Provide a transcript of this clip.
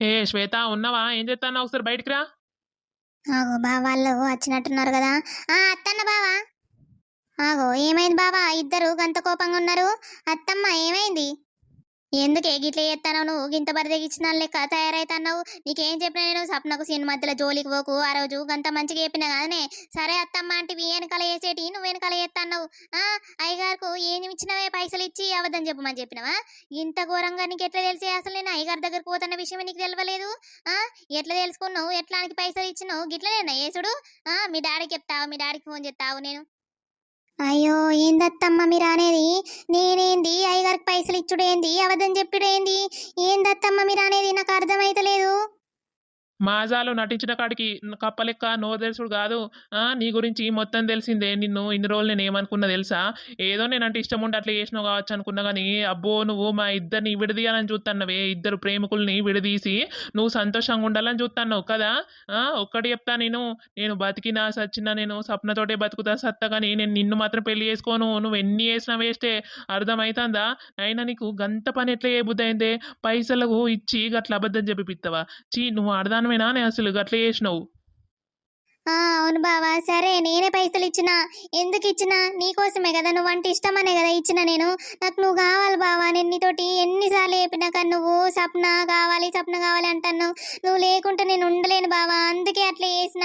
ఏ శ్వేత ఉన్నావా? ఏం చేస్తాను ఒకసారి బయటికి రా. ఆగో బా వాళ్ళు వచ్చినట్టున్నారు కదా. ఆ అత్తన్న బావా? ఆగో ఏమైంది బావా? ఇద్దరు గంత కోపంగా ఉన్నారు. అత్తమ్మ ఏమైంది? ఎందుకే గిట్ల చేస్తానో నువ్వు గింత బరిదెగిచ్చిన లెక్క తయారైతున్నావు? నీకేం చెప్పినా నేను సప్నకు సినిమా మధ్యలో జోలికి పోకు ఆ రోజు గంత మంచిగా చెప్పినా కదనే? సరే అత్తమ్మ అంటే వెనకాల వేసేటి నువ్వు వెనకాల చేస్తున్నావు ఆ? అయ్యగారుకు ఏం ఇచ్చినవే పైసలు ఇచ్చి అవద్దని చెప్పమని చెప్పినావా? ఇంత ఘోరంగా నీకు ఎట్లా తెలిసే అసలు నేను అయ్యగారి దగ్గర పోతున్న విషయం నీకు తెలియలేదు ఆ? ఎట్లా తెలుసుకున్నావు? ఎట్లానికి పైసలు ఇచ్చినావు? గిట్లనేనా యేసుడు ఆ? మీ డాడీకి చెప్తావు? మీ డాడీకి ఫోన్ చేస్తావు నేను? అయ్యో ఏందత్తమ్మ మీరు అనేది నేనేంది అయ్యగారికి పైసలు ఇచ్చుడు ఏంది అవదని చెప్పుడు ఏంది ఏందత్తమ్మ మీరు అనేది మాజాలో నటించిన కాడికి కప్పలెక్క నో కాదు. నీ గురించి మొత్తం తెలిసిందే. నిన్ను ఇన్ని రోజులు నేను ఏమనుకున్నా తెలుసా? ఏదో నేనంటే ఇష్టం ఉండి అట్లా చేసినావు కావచ్చు అనుకున్నా కానీ అబ్బో నువ్వు మా ఇద్దరిని విడదీయాలని చూస్తున్నావే ఇద్దరు ప్రేమికుల్ని విడదీసి నువ్వు సంతోషంగా ఉండాలని చూస్తున్నావు కదా? ఒక్కటి చెప్తా నేను. నేను బతికినా సచ్చినా నేను సప్నతోటే బతుకుతా సత్తా కానీ నేను నిన్ను మాత్రం పెళ్ళి చేసుకోను. నువ్వు ఎన్ని చేసినా వేస్టే. అర్థమవుతుందా అయినా నీకు గంత పని ఎట్లా చేయబుద్ధి అయిందే పైసలకు ఇచ్చి గట్ల అబద్ధం చెప్పి చీ నువ్వు అర్థం నేను అసలు అట్లా చేసినావు. ఆ అవును బావా సరే నేనే పైసలు ఇచ్చిన. ఎందుకు ఇచ్చిన? నీకోసమే కదా నువ్వు అంటే ఇష్టమనే కదా ఇచ్చిన నేను. నాకు నువ్వు కావాలి బావా నేను నీతోటి ఎన్నిసార్లు చెప్పినా కానీ నువ్వు సప్న కావాలి సప్న కావాలి అంటాను నువ్వు లేకుంటే నేను ఉండలేను బావా అందుకే అట్లా చేసిన.